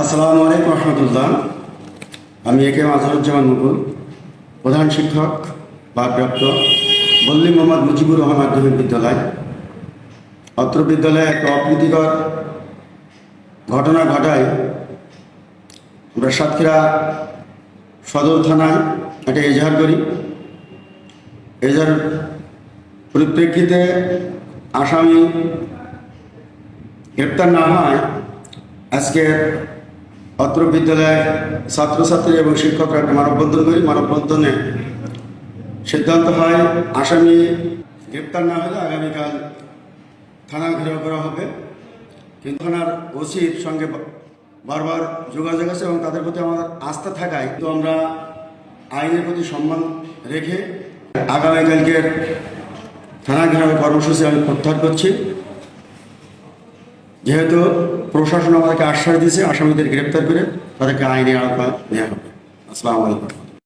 আসসালামু আলাইকুম রহমতুল্লাহ। আমি এ কে মাজহারুজ্জামান মুকুল প্রধান শিক্ষক, ভারপ্রাপ্ত বল্লী মোহাম্মদ মুজিবুর রহমান মাধ্যমিক বিদ্যালয়। অত্র বিদ্যালয়ে একটা অপ্রীতিকর ঘটনা ঘটায়। আমরা সাতক্ষীরা সদর থানায় একটা এজাহার করি। এজাহার পরিপ্রেক্ষিতে আসামি গ্রেপ্তার না হয় আজকে অত্র বিদ্যালয়ের ছাত্রছাত্রী এবং শিক্ষকরা একটা মানববন্ধন করি। মানববন্ধনে সিদ্ধান্ত হয়, আসামি গ্রেপ্তার না হলে আগামীকাল থানা ঘেরাও করা হবে। কিন্তু থানার ওসির সঙ্গে বারবার যোগাযোগ আছে এবং তাদের প্রতি আমাদের আস্থা থাকায় তো আমরা আইনের প্রতি সম্মান রেখে আগামীকালকের থানা ঘেরাও কর্মসূচি আমি প্রত্যাহার করছি। যেহেতু প্রশাসন আমাদেরকে আশ্বাস দিয়েছে, আসামিদের গ্রেপ্তার করে তাদেরকে আইনের আওতা নেওয়া হবে। আসসালামু আলাইকুম।